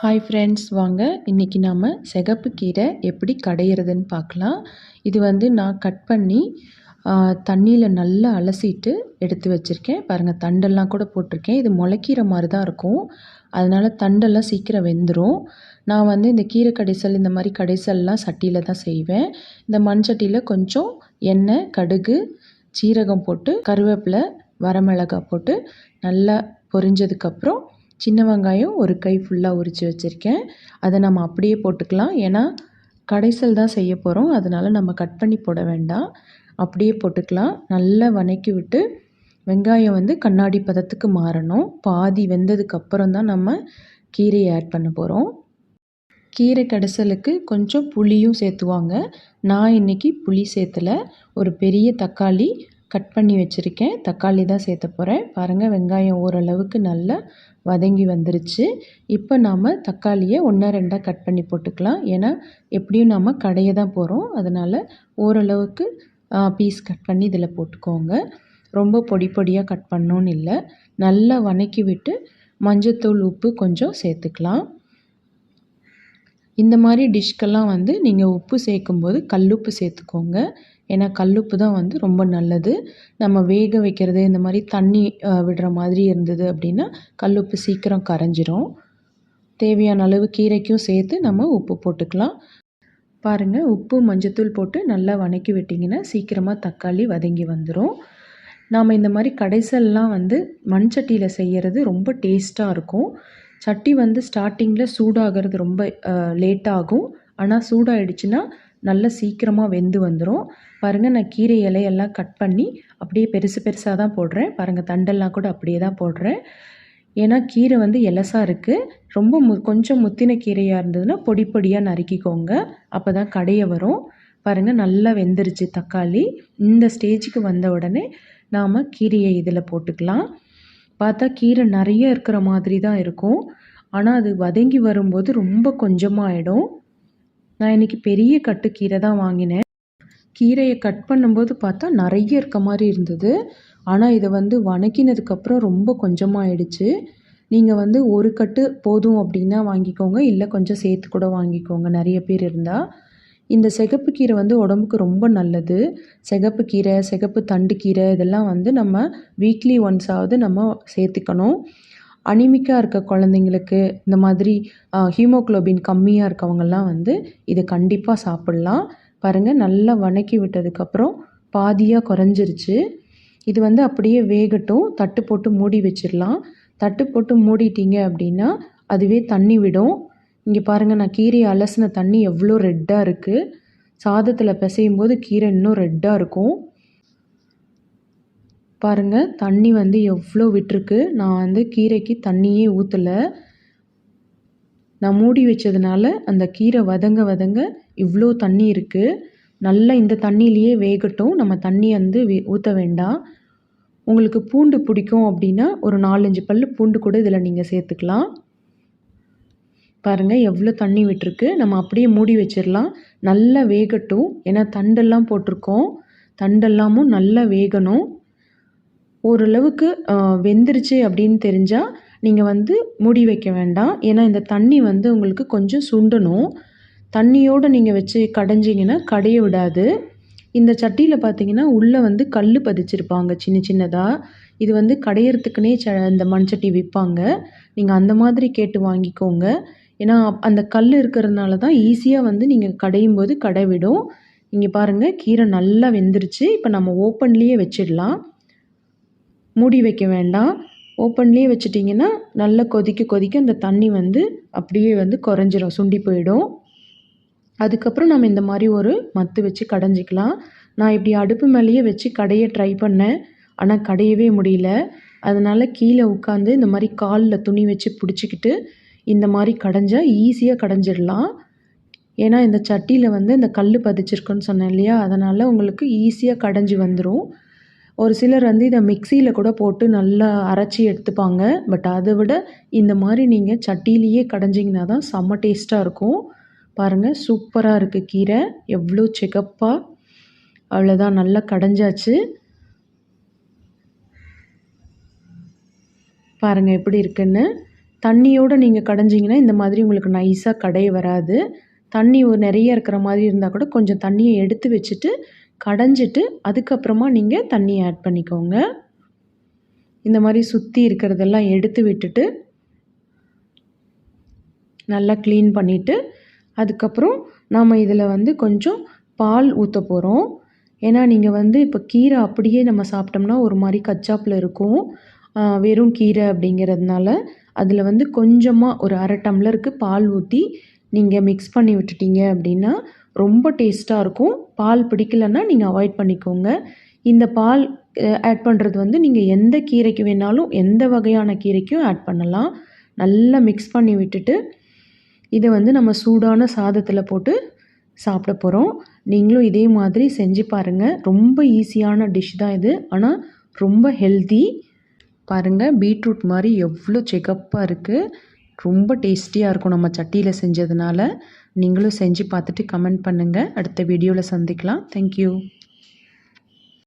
Hi friends வாங்க. இன்றைக்கி நாம் சிகப்பு கீரை எப்படி கடையிறதுன்னு பார்க்கலாம். இது வந்து நான் கட் பண்ணி தண்ணியில் நல்லா அலசிட்டு எடுத்து வச்சுருக்கேன். பாருங்கள் தண்டெல்லாம் கூட போட்டிருக்கேன். இது முளைக்கீரை மாதிரி தான் இருக்கும். அதனால் தண்டெல்லாம் சீக்கிரம் வெந்துடும் நான் வந்து இந்த கீரை கடைசல் இந்த மாதிரி கடைசல்லாம் சட்டியில் தான் செய்வேன். இந்த மண் சட்டியில் கொஞ்சம் எண்ணெய் கடுகு சீரகம் போட்டு கருவேப்பிலை வரமிளகாய் போட்டு நல்லா பொரிஞ்சதுக்கப்புறம் சின்ன வெங்காயம் ஒரு கை ஃபுல்லாக உரித்து வச்சுருக்கேன். அதை நம்ம அப்படியே போட்டுக்கலாம். ஏன்னா கடைசல் தான் செய்ய போகிறோம் அதனால் நம்ம கட் பண்ணி போட வேண்டாம். அப்படியே போட்டுக்கலாம். நல்லா வதக்கி விட்டு வெங்காயம் வந்து கண்ணாடி பதத்துக்கு மாறணும். பாதி வெந்ததுக்கப்புறம் தான் நம்ம கீரையை ஆட் பண்ண போகிறோம் கீரை கடைசலுக்கு கொஞ்சம் புளியும் சேர்த்துவாங்க. நான் இன்றைக்கி புளி சேர்த்தலை. ஒரு பெரிய தக்காளி கட் பண்ணி வச்சுருக்கேன். தக்காளி தான் சேர்த்த போகிறேன் பாருங்கள் வெங்காயம் ஓரளவுக்கு நல்லா வதங்கி வந்துருச்சு. இப்போ நாம் தக்காளியை ஒன்றா ரெண்டாக கட் பண்ணி போட்டுக்கலாம். ஏன்னா எப்படியும் நாம் கடைய தான் போகிறோம் அதனால் ஓரளவுக்கு பீஸ் கட் பண்ணி இதில் போட்டுக்கோங்க. ரொம்ப பொடி பொடியாக கட் பண்ணோன்னு இல்லை. நல்லா வதக்கி விட்டு மஞ்சத்தூள் உப்பு கொஞ்சம் சேர்த்துக்கலாம். இந்த மாதிரி டிஷ்க்கெல்லாம் வந்து நீங்கள் உப்பு சேர்க்கும்போது கல்லுப்பு சேர்த்துக்கோங்க. ஏன்னா கல்லுப்பு தான் வந்து ரொம்ப நல்லது. நம்ம வேக வைக்கிறது இந்த மாதிரி தண்ணி விடுற மாதிரி இருந்தது அப்படின்னா கல்லுப்பு சீக்கிரம் கரைஞ்சிரும். தேவையான அளவு கீரைக்கும் சேர்த்து நம்ம உப்பு போட்டுக்கலாம். பாருங்கள் உப்பு மஞ்சத்தூள் போட்டு நல்லா வதக்கி விட்டிங்கன்னா சீக்கிரமாக தக்காளி வதங்கி வந்துடும் நாம் இந்த மாதிரி கடைசல்லாம் வந்து மண் சட்டியில் செய்கிறது ரொம்ப டேஸ்ட்டாக இருக்கும். சட்டி வந்து ஸ்டார்டிங்கில் சூடாகிறது ரொம்ப லேட்டாகும் ஆனால் சூடாயிடுச்சுன்னா நல்லா சீக்கிரமாக வெந்து வந்துடும் பாருங்கள் நான் கீரை இலையெல்லாம் கட் பண்ணி அப்படியே பெருசு பெருசாக தான் போடுறேன். பாருங்கள் தண்டெல்லாம் கூட அப்படியே தான் போடுறேன். ஏன்னா கீரை வந்து எலசாக இருக்குது ரொம்ப மு கொஞ்சம் முத்தின கீரையாக இருந்ததுன்னா பொடி பொடியாக நறுக்கிக்கோங்க. அப்போ தான் கடைய வரும். பாருங்கள் நல்லா வெந்துருச்சு தக்காளி. இந்த ஸ்டேஜுக்கு வந்த உடனே நாம் கீரையை இதில் போட்டுக்கலாம். பார்த்தா கீரை நிறைய இருக்கிற மாதிரி தான் இருக்கும். ஆனால் அது வதங்கி வரும்போது ரொம்ப கொஞ்சமாக ஆகிடும் நான் இன்றைக்கி பெரிய கட்டு கீரை தான் வாங்கினேன். கீரையை கட் பண்ணும்போது பார்த்தா நிறைய இருக்க மாதிரி இருந்தது. ஆனால் இதை வந்து வணக்கினதுக்கப்புறம் ரொம்ப கொஞ்சமாக ஆயிடுச்சு நீங்கள் வந்து ஒரு கட்டு போதும் அப்படின்னா வாங்கிக்கோங்க. இல்லை கொஞ்சம் சேர்த்து கூட வாங்கிக்கோங்க. நிறைய பேர் இருந்தால் இந்த சிகப்பு கீரை வந்து உடம்புக்கு ரொம்ப நல்லது. சிகப்பு கீரை சிகப்பு தண்டு கீரை இதெல்லாம் வந்து நம்ம வீக்லி ஒன்ஸாவது நம்ம சேர்த்துக்கணும். அனிமிக்காக இருக்க குழந்தைங்களுக்கு இந்த மாதிரி ஹீமோக்ளோபின் கம்மியாக இருக்கவங்கெல்லாம் வந்து இதை கண்டிப்பாக சாப்பிட்லாம். பாருங்கள் நல்லா வணக்கி விட்டதுக்கப்புறம் பாதியாக குறைஞ்சிருச்சு. இது வந்து அப்படியே வேகட்டும். தட்டு போட்டு மூடி வச்சிடலாம். தட்டு போட்டு மூடிட்டீங்க அப்படின்னா அதுவே தண்ணி விடும். இங்கே பாருங்கள் நான் கீரையை அலசின தண்ணி எவ்வளோ ரெட்டாக இருக்குது சாதத்தில் பிசையும் போது கீரை இன்னும் ரெட்டாக இருக்கும். பாருங்கள் தண்ணி வந்து எவ்வளோ விட்டுருக்கு. நான் வந்து கீரைக்கு தண்ணியே ஊற்றலை நான் மூடி வச்சதுனால அந்த கீரை வதங்க வதங்க இவ்வளோ தண்ணி இருக்குது நல்லா இந்த தண்ணியிலையே வேகட்டும். நம்ம தண்ணி வந்து ஊற்ற வேண்டாம். உங்களுக்கு பூண்டு பிடிக்கும் அப்படின்னா ஒரு நாலஞ்சு பல் பூண்டு கூட இதில் நீங்கள் சேர்த்துக்கலாம். பாருங்கள் எவ்வளோ தண்ணி விட்டுருக்கு. நம்ம அப்படியே மூடி வச்சிடலாம் நல்லா வேகட்டும். ஏன்னா தண்டெல்லாம் போட்டிருக்கோம். தண்டெல்லாமும் நல்லா வேகணும். ஓரளவுக்கு வெந்துருச்சு அப்படின்னு தெரிஞ்சால் நீங்கள் வந்து மூடி வைக்க வேண்டாம். ஏன்னா இந்த தண்ணி வந்து உங்களுக்கு கொஞ்சம் சுண்டணும். தண்ணியோடு நீங்கள் வச்சு கடைஞ்சிங்கன்னா கடைய விடாது. இந்த சட்டியில் பார்த்தீங்கன்னா உள்ளே வந்து கல் பதிச்சிருப்பாங்க சின்ன சின்னதாக இது வந்து கடையிறதுக்குனே ச இந்த மண்சட்டி விற்பாங்க நீங்கள் அந்த மாதிரி கேட்டு வாங்கிக்கோங்க. ஏன்னா அந்த கல் இருக்கிறதுனால தான் ஈஸியாக வந்து நீங்கள் கடையும் போது கடை விடும். இங்கே பாருங்கள் கீரை நல்லா வெந்துருச்சு. இப்போ நம்ம ஓப்பன்லேயே வச்சிடலாம். மூடி வைக்க வேண்டாம். ஓப்பன்லேயே வச்சிட்டிங்கன்னா நல்லா கொதிக்க கொதிக்க அந்த தண்ணி வந்து அப்படியே வந்து குறைஞ்சிரும் சுண்டி போயிடும். அதுக்கப்புறம் நம்ம இந்த மாதிரி ஒரு மத்து வச்சு கடைஞ்சிக்கலாம். நான் இப்படி அடுப்பு மேலேயே வச்சு கடைய ட்ரை பண்ணேன். ஆனால் கடையவே முடியல. அதனால் கீழே உட்காந்து இந்த மாதிரி காலில் துணி வச்சு பிடிச்சிக்கிட்டு இந்த மாதிரி கடைஞ்சால் ஈஸியாக கடைஞ்சிடலாம். ஏன்னா இந்த சட்டியில் வந்து இந்த கல் பதிச்சிருக்குன்னு சொன்னேன் இல்லையா? அதனால் உங்களுக்கு ஈஸியாக கடைஞ்சி வந்துடும் ஒரு சிலர் வந்து இதை மிக்சியில் கூட போட்டு நல்லா அரைச்சி எடுத்துப்பாங்க. பட் அதை விட இந்த மாதிரி நீங்கள் சட்டியிலேயே கடைஞ்சிங்கன்னா தான் செம்ம டேஸ்ட்டாக இருக்கும். பாருங்கள் சூப்பராக இருக்குது கீரை. எவ்வளோ செக்கப்பாக அவ்வளோதான் நல்லா கடைஞ்சாச்சு. பாருங்கள் எப்படி இருக்குன்னு. தண்ணியோடு நீங்கள் கடைஞ்சிங்கன்னா இந்த மாதிரி உங்களுக்கு நைஸாக கடைய வராது. தண்ணி ஒரு நிறைய இருக்கிற மாதிரி இருந்தால் கூட கொஞ்சம் தண்ணியை எடுத்து வச்சுட்டு கடைஞ்சிட்டு அதுக்கப்புறமா நீங்கள் தண்ணி ஆட் பண்ணிக்கோங்க. இந்த மாதிரி சுற்றி இருக்கிறதெல்லாம் எடுத்து விட்டுட்டு நல்லா க்ளீன் பண்ணிவிட்டு அதுக்கப்புறம் நாம் இதில் வந்து கொஞ்சம் பால் ஊற்ற போகிறோம் ஏன்னா நீங்கள் வந்து இப்போ கீரை அப்படியே நம்ம சாப்பிட்டோம்னா ஒரு மாதிரி கச்சாப்பில் இருக்கும். வெறும் கீரை அப்படிங்கிறதுனால அதில் வந்து கொஞ்சமாக ஒரு அரை டம்ளருக்கு பால் ஊற்றி நீங்கள் மிக்ஸ் பண்ணி விட்டுட்டீங்க அப்படின்னா ரொம்ப டேஸ்ட்டாக இருக்கும். பால் பிடிக்கலன்னா நீங்கள் அவாய்ட் பண்ணிக்கோங்க. இந்த பால் ஆட் பண்ணுறது வந்து நீங்கள் எந்த கீரைக்கு வேணாலும் எந்த வகையான கீரைக்கும் ஆட் பண்ணலாம். நல்லா மிக்ஸ் பண்ணி விட்டுட்டு இதை வந்து நம்ம சூடான சாதத்தில் போட்டு சாப்பிட போகிறோம் நீங்களும் இதே மாதிரி செஞ்சு பாருங்கள் ரொம்ப ஈஸியான டிஷ் தான் இது. ஆனால் ரொம்ப ஹெல்தி பாருங்கள் பீட்ரூட் மாதிரி எவ்வளோ சிகப்பாக இருக்குது ரொம்ப டேஸ்டியாக இருக்கும் நம்ம சட்டியில் செஞ்சதுனால. நீங்களும் செஞ்சு பார்த்துட்டு கமெண்ட் பண்ணுங்கள் அடுத்த வீடியோவில் சந்திக்கலாம். தேங்க்யூ